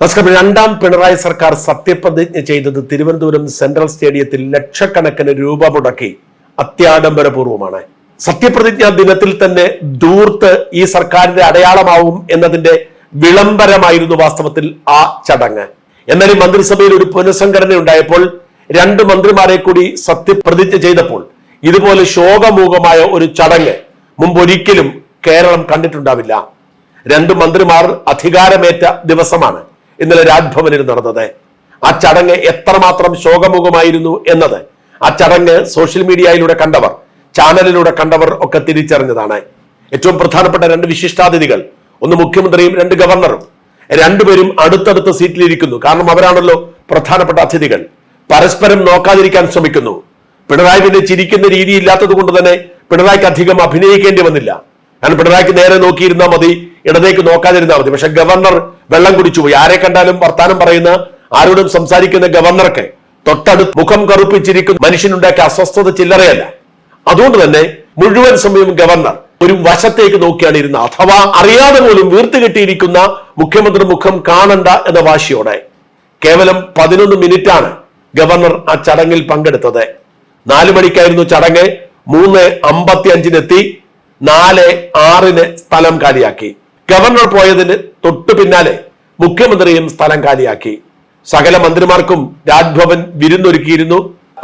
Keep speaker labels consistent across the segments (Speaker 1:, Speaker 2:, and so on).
Speaker 1: നമസ്കാരം. രണ്ടാം പിണറായി സർക്കാർ സത്യപ്രതിജ്ഞ ചെയ്തത് തിരുവനന്തപുരം സെൻട്രൽ സ്റ്റേഡിയത്തിൽ ലക്ഷക്കണക്കിന് രൂപ മുടക്കി. അത്യാഡംബരപൂർവമാണ്. സത്യപ്രതിജ്ഞാ ദിനത്തിൽ തന്നെ ദൂർത്ത് ഈ സർക്കാരിന്റെ അടയാളമാവും എന്നതിന്റെ വിളംബരമായിരുന്നു വാസ്തവത്തിൽ ആ ചടങ്ങ്. എന്നാൽ ഈ മന്ത്രിസഭയിൽ ഒരു പുനഃസംഘടന ഉണ്ടായപ്പോൾ രണ്ട് മന്ത്രിമാരെ കൂടി സത്യപ്രതിജ്ഞ ചെയ്തപ്പോൾ ഇതുപോലെ ശോകമൂകമായ ഒരു ചടങ്ങ് മുമ്പൊരിക്കലും കേരളം കണ്ടിട്ടുണ്ടാവില്ല. രണ്ട് മന്ത്രിമാർ അധികാരമേറ്റ ദിവസമാണ്. ഇന്നലെ രാജ്ഭവനിൽ നടന്നത്. ആ ചടങ്ങ് എത്രമാത്രം ശോകമുഖമായിരുന്നു എന്നത്. ആ ചടങ്ങ് സോഷ്യൽ മീഡിയയിലൂടെ കണ്ടവർ ചാനലിലൂടെ കണ്ടവർ ഒക്കെ തിരിച്ചറിഞ്ഞതാണ്. ഏറ്റവും പ്രധാനപ്പെട്ട രണ്ട് വിശിഷ്ടാതിഥികൾ ഒന്ന് മുഖ്യമന്ത്രിയും രണ്ട് ഗവർണറും. രണ്ടുപേരും അടുത്തടുത്ത സീറ്റിലിരിക്കുന്നു. കാരണം അവരാണല്ലോ പ്രധാനപ്പെട്ട അതിഥികൾ. പരസ്പരം നോക്കാതിരിക്കാൻ ശ്രമിക്കുന്നു. പിണറായി പിന്നെ ചിരിക്കുന്ന രീതി ഇല്ലാത്തത് കൊണ്ട് തന്നെ പിണറായിക്ക് അധികം അഭിനയിക്കേണ്ടി വന്നില്ല. കാരണം പിണറായിക്ക് നേരെ നോക്കിയിരുന്നാൽ മതി. ഇടതേക്ക് നോക്കാതിരുന്നാൽ മതി. പക്ഷെ ഗവർണർ വെള്ളം കുടിച്ചു പോയി ആരെ കണ്ടാലും വർത്താനം പറയുന്ന ആരോടും സംസാരിക്കുന്ന ഗവർണർക്ക് തൊട്ടടുത്ത് മുഖം കറുപ്പിച്ചിരിക്കുന്ന മനുഷ്യനുണ്ടാക്കിയ അസ്വസ്ഥത ചില്ലറയല്ല. അതുകൊണ്ട് തന്നെ മുഴുവൻ സമയം ഗവർണർ ഒരു വശത്തേക്ക് നോക്കിയാണ് ഇരുന്നത്. അഥവാ അറിയാതെ പോലും വീർത്തു കെട്ടിയിരിക്കുന്ന മുഖ്യമന്ത്രി മുഖം കാണണ്ട എന്ന വാശിയോടെ കേവലം പതിനൊന്ന് മിനിറ്റാണ് ഗവർണർ ആ ചടങ്ങിൽ പങ്കെടുത്തത്. നാലു മണിക്കായിരുന്നു ചടങ്ങ്. മൂന്ന് അമ്പത്തി അഞ്ചിനെത്തി നാല് ആറിന് സ്ഥലം കാലിയാക്കി. ഗവർണർ പോയതിന് തൊട്ടു പിന്നാലെ മുഖ്യമന്ത്രിയും സ്ഥലം കാലിയാക്കി. സകല മന്ത്രിമാർക്കും രാജ്ഭവൻ വിരുന്നൊരുക്കിയിരുന്നു.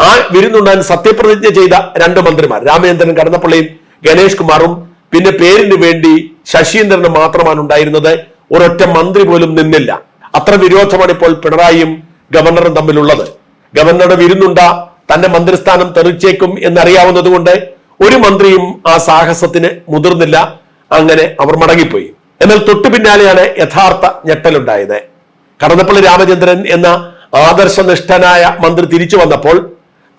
Speaker 1: ആ വിരുന്നുണ്ടാൻ സത്യപ്രതിജ്ഞ ചെയ്ത രണ്ട് മന്ത്രിമാർ രാമചന്ദ്രൻ കടന്നപ്പള്ളിയും ഗണേഷ് കുമാറും പിന്നെ പേരിന് വേണ്ടി ശശീന്ദ്രന് മാത്രമാണ് ഉണ്ടായിരുന്നത്. ഒരൊറ്റ മന്ത്രി പോലും നിന്നില്ല. അത്ര വിരോധമാണ് ഇപ്പോൾ പിണറായിയും ഗവർണറും തമ്മിലുള്ളത്. ഗവർണറുടെ വിരുന്നുണ്ട തന്റെ മന്ത്രിസ്ഥാനം തെറിച്ചേക്കും എന്നറിയാവുന്നതുകൊണ്ട് ഒരു മന്ത്രിയും ആ സാഹസത്തിന് മുതിർന്നില്ല. അങ്ങനെ അവർ മടങ്ങിപ്പോയി. എന്നാൽ തൊട്ടു പിന്നാലെയാണ് യഥാർത്ഥ ഞെട്ടലുണ്ടായത്. കടന്നപ്പള്ളി രാമചന്ദ്രൻ എന്ന ആദർശനിഷ്ഠനായ മന്ത്രി തിരിച്ചു വന്നപ്പോൾ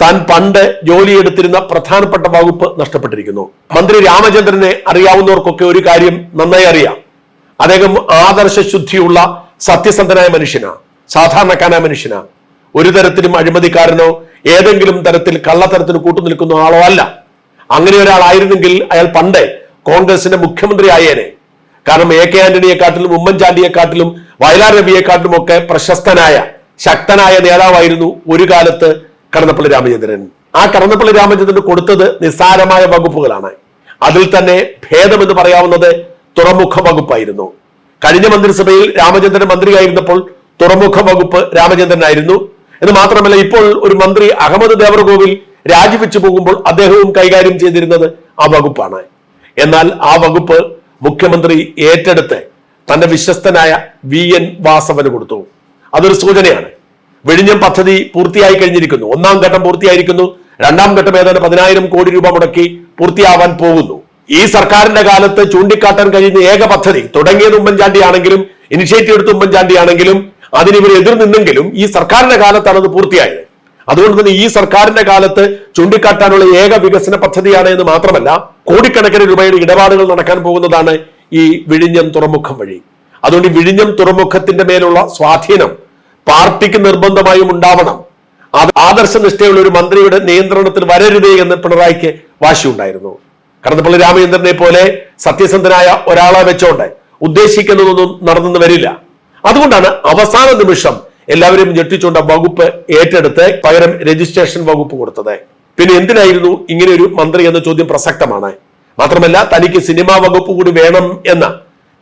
Speaker 1: താൻ പണ്ട് ജോലിയെടുത്തിരുന്ന പ്രധാനപ്പെട്ട വകുപ്പ് നഷ്ടപ്പെട്ടിരിക്കുന്നു. മന്ത്രി രാമചന്ദ്രനെ അറിയാവുന്നവർക്കൊക്കെ ഒരു കാര്യം നന്നായി അറിയാം. അദ്ദേഹം ആദർശ ശുദ്ധിയുള്ള സത്യസന്ധനായ മനുഷ്യനാ സാധാരണക്കാരനായ മനുഷ്യനാ. ഒരു തരത്തിലും അഴിമതിക്കാരനോ ഏതെങ്കിലും തരത്തിൽ കള്ളത്തരത്തിന് കൂട്ടുനിൽക്കുന്ന ആളോ അല്ല. അങ്ങനെ ഒരാളായിരുന്നെങ്കിൽ അയാൾ പണ്ടേ കോൺഗ്രസിന്റെ മുഖ്യമന്ത്രി ആയേനെ കാരണം എ കെ ആന്റണിയെക്കാട്ടിലും ഉമ്മൻചാണ്ടിയെക്കാട്ടിലും വയലാർ രവിയെക്കാട്ടിലും ഒക്കെ പ്രശസ്തനായ ശക്തനായ നേതാവായിരുന്നു ഒരു കാലത്ത് കടന്നപ്പള്ളി രാമചന്ദ്രൻ. ആ കടന്നപ്പള്ളി രാമചന്ദ്രൻ കൊടുത്തത് നിസ്സാരമായ വകുപ്പുകളാണ്. അതിൽ തന്നെ ഭേദമെന്ന് പറയാവുന്നത് തുറമുഖ വകുപ്പായിരുന്നു. കഴിഞ്ഞ മന്ത്രിസഭയിൽ രാമചന്ദ്രൻ മന്ത്രിയായിരുന്നപ്പോൾ തുറമുഖ വകുപ്പ് രാമചന്ദ്രനായിരുന്നു. എന്ന് മാത്രമല്ല ഇപ്പോൾ ഒരു മന്ത്രി അഹമ്മദ് ദേവർകോവിൽ രാജിവെച്ചു പോകുമ്പോൾ അദ്ദേഹവും കൈകാര്യം ചെയ്തിരുന്നത് ആ വകുപ്പാണ്. എന്നാൽ ആ വകുപ്പ് മുഖ്യമന്ത്രി ഏറ്റെടുത്ത് തന്റെ വിശ്വസ്തനായ വി എൻ വാസവന് കൊടുത്തു. അതൊരു സൂചനയാണ്. വെടിഞ്ഞം പദ്ധതി പൂർത്തിയായി കഴിഞ്ഞിരിക്കുന്നു. ഒന്നാം ഘട്ടം പൂർത്തിയായിരിക്കുന്നു. രണ്ടാം ഘട്ടം ഏതാണ്ട് പതിനായിരം കോടി രൂപ മുടക്കി പൂർത്തിയാവാൻ പോകുന്നു. ഈ സർക്കാരിന്റെ കാലത്ത് ചൂണ്ടിക്കാട്ടാൻ കഴിയുന്ന ഏക പദ്ധതി തുടങ്ങിയത് ഉമ്മൻചാണ്ടിയാണെങ്കിലും ഇനിഷ്യേറ്റീവ് എടുത്ത ഉമ്മൻചാണ്ടിയാണെങ്കിലും അതിന് ഇവർ എതിർ നിന്നെങ്കിലും ഈ സർക്കാരിന്റെ കാലത്താണ് അത് പൂർത്തിയായത്. അതുകൊണ്ട് തന്നെ ഈ സർക്കാരിന്റെ കാലത്ത് ചൂണ്ടിക്കാട്ടാനുള്ള ഏക വികസന പദ്ധതിയാണ് എന്ന് മാത്രമല്ല കോടിക്കണക്കിന് രൂപയുടെ ഇടപാടുകൾ നടക്കാൻ പോകുന്നതാണ് ഈ വിഴിഞ്ഞം തുറമുഖം വഴി. അതുകൊണ്ട് ഈ വിഴിഞ്ഞം തുറമുഖത്തിന്റെ മേലുള്ള സ്വാധീനം പാർട്ടിക്ക് നിർബന്ധമായും ഉണ്ടാവണം. അത് ആദർശനിഷ്ഠയുള്ള ഒരു മന്ത്രിയുടെ നിയന്ത്രണത്തിൽ വരരുതേ എന്ന് പിണറായിക്ക് വാശിയുണ്ടായിരുന്നു. കടന്നപ്പള്ളി രാമചന്ദ്രനെ പോലെ സത്യസന്ധനായ ഒരാളെ വെച്ചോണ്ട് ഉദ്ദേശിക്കുന്നതൊന്നും നടന്നെന്ന് വരില്ല. അതുകൊണ്ടാണ് അവസാന നിമിഷം എല്ലാവരും ഞെട്ടിച്ചുകൊണ്ട് വകുപ്പ് ഏറ്റെടുത്ത് പകരം രജിസ്ട്രേഷൻ വകുപ്പ് കൊടുത്തത്. പിന്നെ എന്തിനായിരുന്നു ഇങ്ങനെ ഒരു മന്ത്രി എന്ന ചോദ്യം പ്രസക്തമാണ്? മാത്രമല്ല തനിക്ക് സിനിമാ വകുപ്പ് കൂടി വേണം എന്ന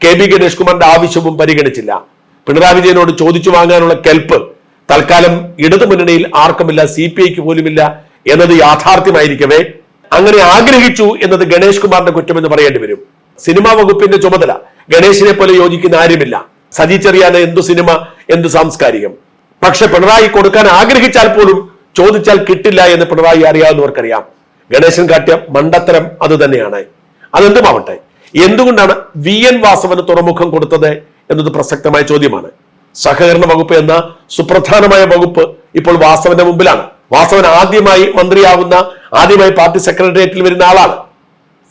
Speaker 1: കെ ബി ഗണേഷ് കുമാറിന്റെ ആവശ്യവും പരിഗണിച്ചില്ല. പിണറായി വിജയനോട് ചോദിച്ചു വാങ്ങാനുള്ള കെൽപ്പ് തൽക്കാലം ഇടതു മുന്നണിയിൽ ആർക്കുമില്ല സി പി ഐക്ക് പോലുമില്ല എന്നത് യാഥാർത്ഥ്യമായിരിക്കവേ. അങ്ങനെ ആഗ്രഹിച്ചു എന്നത് ഗണേഷ് കുമാറിന്റെ കുറ്റമെന്ന് പറയേണ്ടി വരും. സിനിമാ വകുപ്പിന്റെ ചുമതല ഗണേശിനെ പോലെ യോജിക്കുന്ന ആരുമില്ല. സജി ചെറിയാന് എന്തു സിനിമ എന്തു സാംസ്കാരികം. പക്ഷെ പിണറായി കൊടുക്കാൻ ആഗ്രഹിച്ചാൽ പോലും ചോദിച്ചാൽ കിട്ടില്ല എന്ന് പിണറായി അറിയാവുന്നവർക്കറിയാം. ഗണേശൻ കാട്ടിയ മണ്ടത്തരം അത് തന്നെയാണ്. അതെന്തുമാവട്ടെ? എന്തുകൊണ്ടാണ് വി എൻ വാസവന് തുറമുഖം കൊടുത്തത് എന്നത് പ്രസക്തമായ ചോദ്യമാണ്. സഹകരണ വകുപ്പ് എന്ന സുപ്രധാനമായ വകുപ്പ് ഇപ്പോൾ വാസവന്റെ മുമ്പിലാണ്. വാസവൻ ആദ്യമായി മന്ത്രിയാവുന്ന ആദ്യമായി പാർട്ടി സെക്രട്ടേറിയറ്റിൽ വരുന്ന ആളാണ്.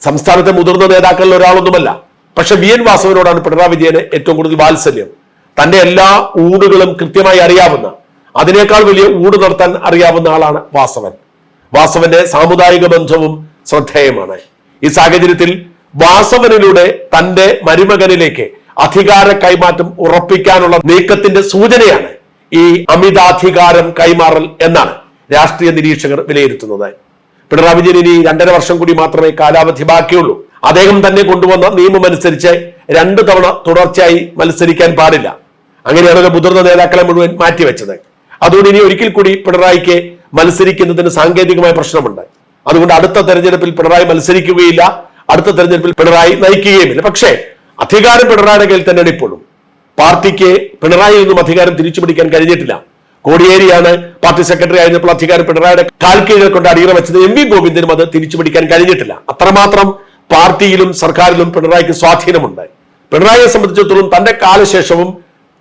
Speaker 1: സംസ്ഥാനത്തെ മുതിർന്ന നേതാക്കളിൽ ഒരാളൊന്നുമല്ല. പക്ഷെ വി എൻ വാസവനോടാണ് പിണറായി വിജയന് ഏറ്റവും കൂടുതൽ വാത്സല്യം. തന്റെ എല്ലാ ഊടുകളും കൃത്യമായി അറിയാവുന്ന അതിനേക്കാൾ വലിയ ഊട് നടത്താൻ അറിയാവുന്ന ആളാണ് വാസവൻ. വാസവന്റെ സാമുദായിക ബന്ധവും ശ്രദ്ധേയമാണ്. ഈ സാഹചര്യത്തിൽ വാസവനിലൂടെ തന്റെ മരുമകനിലേക്ക് അധികാര കൈമാറ്റം ഉറപ്പിക്കാനുള്ള നീക്കത്തിന്റെ സൂചനയാണ് ഈ അമിതാധികാരം കൈമാറൽ എന്നാണ് രാഷ്ട്രീയ നിരീക്ഷകർ വിലയിരുത്തുന്നത്. പിണറായി വിജയൻ ഇനി രണ്ടര വർഷം കൂടി മാത്രമേ കാലാവധി ബാക്കിയുള്ളൂ. അദ്ദേഹം തന്നെ കൊണ്ടുവന്ന നിയമം അനുസരിച്ച് രണ്ടു തവണ തുടർച്ചയായി മത്സരിക്കാൻ പാടില്ല. അങ്ങനെയാണ് മുതിർന്ന നേതാക്കളെ മുഴുവൻ മാറ്റിവെച്ചത്. അതുകൊണ്ട് ഇനി ഒരിക്കൽ കൂടി പിണറായിക്ക് മത്സരിക്കുന്നതിന് സാങ്കേതികമായ പ്രശ്നമുണ്ട്. അതുകൊണ്ട് അടുത്ത തെരഞ്ഞെടുപ്പിൽ പിണറായി മത്സരിക്കുകയില്ല. അടുത്ത തെരഞ്ഞെടുപ്പിൽ പിണറായി നയിക്കുകയുമില്ല. പക്ഷേ അധികാരം പിണറായിയുടെ കയ്യിൽ തന്നെയാണ് ഇപ്പോഴും. പാർട്ടിക്ക് പിണറായി നിന്നും അധികാരം തിരിച്ചു പിടിക്കാൻ കഴിഞ്ഞിട്ടില്ല. കോടിയേരിയാണ് പാർട്ടി സെക്രട്ടറി ആയിരുന്നപ്പോൾ അധികാരം പിണറായിയുടെ കാൽക്കീഴിൽ കൊണ്ട് അടിയറ വെച്ചത്. എം വി ഗോവിന്ദനും അത് തിരിച്ചു പിടിക്കാൻ കഴിഞ്ഞിട്ടില്ല. അത്രമാത്രം പാർട്ടിയിലും സർക്കാരിലും പിണറായിക്ക് സ്വാധീനമുണ്ട്. പിണറായിയെ സംബന്ധിച്ചിടത്തോളം തന്റെ കാലശേഷവും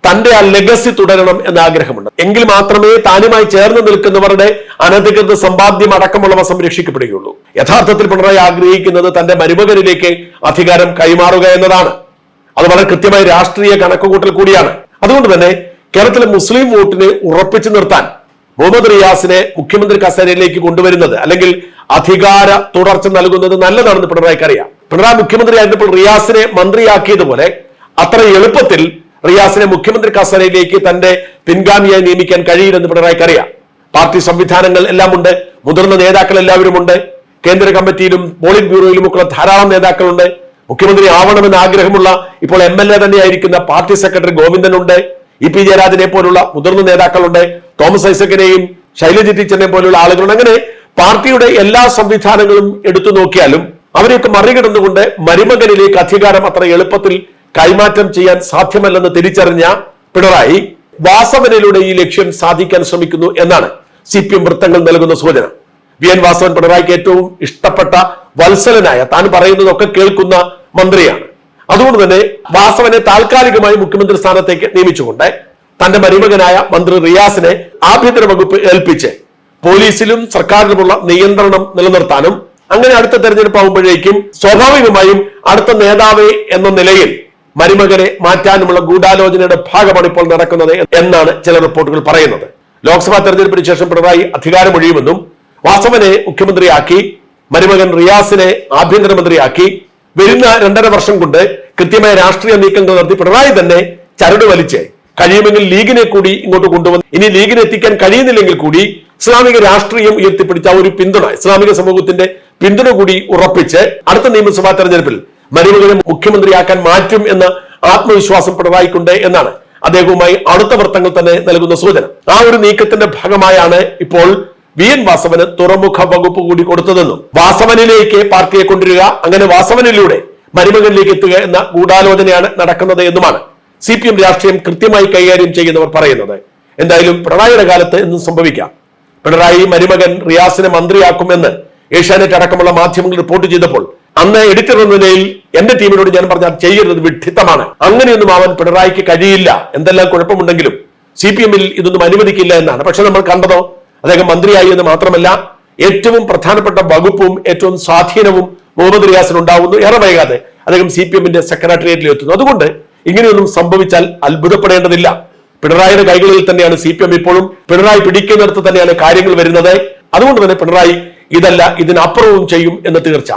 Speaker 1: തന്റെ ആ ലെഗസി തുടരണം എന്ന ആഗ്രഹമുണ്ട് എങ്കിൽ മാത്രമേ താനുമായി ചേർന്ന് നിൽക്കുന്നവരുടെ അനധികൃത സമ്പാദ്യം അടക്കമുള്ളവ സംരക്ഷിക്കപ്പെടുകയുള്ളൂ. യഥാർത്ഥത്തിൽ പിണറായി ആഗ്രഹിക്കുന്നത് തന്റെ മരുമകനിലേക്ക് അധികാരം കൈമാറുക എന്നതാണ്. അത് വളരെ കൃത്യമായ രാഷ്ട്രീയ കണക്കുകൂട്ടൽ കൂടിയാണ്. അതുകൊണ്ട് തന്നെ കേരളത്തിലെ മുസ്ലിം വോട്ടിനെ ഉറപ്പിച്ചു നിർത്താൻ മുഹമ്മദ് റിയാസിനെ മുഖ്യമന്ത്രി കസേരയിലേക്ക് കൊണ്ടുവരുന്നത് അല്ലെങ്കിൽ അധികാര തുടർച്ച നൽകുന്നത് നല്ലതാണെന്ന് പിണറായിക്ക് അറിയാം. പിണറായി മുഖ്യമന്ത്രി ആയിരുന്നപ്പോൾ റിയാസിനെ മന്ത്രിയാക്കിയതുപോലെ അത്ര എളുപ്പത്തിൽ റിയാസിനെ മുഖ്യമന്ത്രി കസേരയിലേക്ക് തന്റെ പിൻഗാമിയായി നിയമിക്കാൻ കഴിയില്ലെന്ന് പിണറായിക്ക് അറിയാം. പാർട്ടി സംവിധാനങ്ങൾ എല്ലാം ഉണ്ട് മുതിർന്ന നേതാക്കൾ എല്ലാവരും ഉണ്ട് കേന്ദ്ര കമ്മിറ്റിയിലും പോളിറ്റ് ബ്യൂറോയിലും ഒക്കെ ധാരാളം നേതാക്കളുണ്ട്. മുഖ്യമന്ത്രി ആവണമെന്ന് ആഗ്രഹമുള്ള ഇപ്പോൾ എം എൽ എ തന്നെയായിരിക്കുന്ന പാർട്ടി സെക്രട്ടറി ഗോവിന്ദനുണ്ട് ഇ പി ജയരാജനെ പോലുള്ള മുതിർന്ന നേതാക്കളുണ്ട്. തോമസ് ഐസക്കിനെയും ശൈലജ ടീച്ചറിനെ പോലുള്ള ആളുകളുണ്ട്. അങ്ങനെ പാർട്ടിയുടെ എല്ലാ സംവിധാനങ്ങളും എടുത്തു നോക്കിയാലും അവരെയൊക്കെ മറികടന്നുകൊണ്ട് മരുമകനിലേക്ക് അധികാരം അത്ര എളുപ്പത്തിൽ കൈമാറ്റം ചെയ്യാൻ സാധ്യമല്ലെന്ന് തിരിച്ചറിഞ്ഞ പിണറായി വാസവനിലൂടെ ഈ ലക്ഷ്യം സാധിക്കാൻ ശ്രമിക്കുന്നു എന്നാണ് സി പി എം വൃത്തങ്ങൾ നൽകുന്ന സൂചന. വി എൻ വാസവൻ പിണറായിക്ക് ഏറ്റവും ഇഷ്ടപ്പെട്ട വത്സലനായ താൻ പറയുന്നതൊക്കെ കേൾക്കുന്ന മന്ത്രിയാണ്. അതുകൊണ്ട് തന്നെ വാസവനെ താൽക്കാലികമായി മുഖ്യമന്ത്രി സ്ഥാനത്തേക്ക് നിയമിച്ചുകൊണ്ട് തന്റെ മരുമകനായ മന്ത്രി റിയാസിനെ ആഭ്യന്തര വകുപ്പ് ഏൽപ്പിച്ച് പോലീസിലും സർക്കാരിലുമുള്ള നിയന്ത്രണം നിലനിർത്താനും അങ്ങനെ അടുത്ത തെരഞ്ഞെടുപ്പ് ആകുമ്പോഴേക്കും സ്വാഭാവികമായും അടുത്ത നേതാവ് എന്ന നിലയിൽ മരുമകനെ മാറ്റാനുമുള്ള ഗൂഢാലോചനയുടെ ഭാഗമാണ് ഇപ്പോൾ നടക്കുന്നത് എന്നാണ് ചില റിപ്പോർട്ടുകൾ പറയുന്നത്. ലോക്സഭാ തെരഞ്ഞെടുപ്പിന് ശേഷം പിണറായി അധികാരമൊഴിയുമെന്നും വാസവനെ മുഖ്യമന്ത്രിയാക്കി മരുമകൻ റിയാസിനെ ആഭ്യന്തരമന്ത്രിയാക്കി വരുന്ന രണ്ടര വർഷം കൊണ്ട് കൃത്യമായ രാഷ്ട്രീയ നീക്കങ്ങൾ നടത്തി പിണറായി തന്നെ ചരട് വലിച്ച്. കഴിയുമെങ്കിൽ ലീഗിനെ കൂടി ഇങ്ങോട്ട് കൊണ്ടുവന്ന് ഇനി ലീഗിനെ എത്തിക്കാൻ കഴിയുന്നില്ലെങ്കിൽ കൂടി ഇസ്ലാമിക രാഷ്ട്രീയം ഉയർത്തിപ്പിടിച്ച ഒരു പിന്തുണ ഇസ്ലാമിക സമൂഹത്തിന്റെ പിന്തുണ കൂടി ഉറപ്പിച്ച് അടുത്ത നിയമസഭാ തെരഞ്ഞെടുപ്പിൽ മരുമകനെ മുഖ്യമന്ത്രിയാക്കാൻ മാറ്റും എന്ന ആത്മവിശ്വാസം പിണറായിക്കുണ്ട് എന്നാണ് അദ്ദേഹവുമായി അടുത്ത വൃത്തങ്ങൾ തന്നെ നൽകുന്ന സൂചന. ആ ഒരു നീക്കത്തിന്റെ ഭാഗമായാണ് ഇപ്പോൾ വി എൻ വാസവന് തുറമുഖ വകുപ്പ് കൂടി കൊടുത്തതെന്നും വാസവനിലേക്ക് പാർട്ടിയെ കൊണ്ടുവരിക അങ്ങനെ വാസവനിലൂടെ മരുമകനിലേക്ക് എത്തുക എന്ന ഗൂഢാലോചനയാണ് നടക്കുന്നത് എന്നുമാണ് സി പി എം രാഷ്ട്രീയം കൃത്യമായി കൈകാര്യം ചെയ്യുന്നവർ പറയുന്നത്. എന്തായാലും പിണറായിയുടെ കാലത്ത് എന്നും സംഭവിക്കാം. പിണറായി മരുമകൻ റിയാസിനെ മന്ത്രിയാക്കുമെന്ന് ഏഷ്യാനെറ്റ് അടക്കമുള്ള മാധ്യമങ്ങൾ റിപ്പോർട്ട് ചെയ്തപ്പോൾ അന്ന് എഡിറ്റർ എന്ന നിലയിൽ എന്റെ ടീമിനോട് ഞാൻ പറഞ്ഞാൽ ചെയ്യരുത് വിഡ്ഢിത്തമാണ്. അങ്ങനെയൊന്നും അവൻ പിണറായിക്ക് കഴിയില്ല. എന്തെല്ലാം കുഴപ്പമുണ്ടെങ്കിലും സി പി എമ്മിൽ ഇതൊന്നും അനുവദിക്കില്ല എന്നാണ്. പക്ഷെ നമ്മൾ കണ്ടതോ? അദ്ദേഹം മന്ത്രിയായി എന്ന് മാത്രമല്ല ഏറ്റവും പ്രധാനപ്പെട്ട വകുപ്പും ഏറ്റവും സ്വാധീനവും മുഹമ്മദ് റിയാസിന് ഉണ്ടാവുന്നു. ഏറെ വൈകാതെ അദ്ദേഹം സി പി എമ്മിന്റെ സെക്രട്ടേറിയറ്റിൽ എത്തുന്നു. അതുകൊണ്ട് ഇങ്ങനെയൊന്നും സംഭവിച്ചാൽ അത്ഭുതപ്പെടേണ്ടതില്ല. പിണറായിയുടെ കൈകളിൽ തന്നെയാണ് സി പി എം ഇപ്പോഴും. പിണറായി പിടിക്കുന്നിടത്ത് തന്നെയാണ് കാര്യങ്ങൾ വരുന്നത്. അതുകൊണ്ട് തന്നെ പിണറായി ഇതല്ല ഇതിനപ്പുറവും ചെയ്യും എന്ന് തീർച്ച.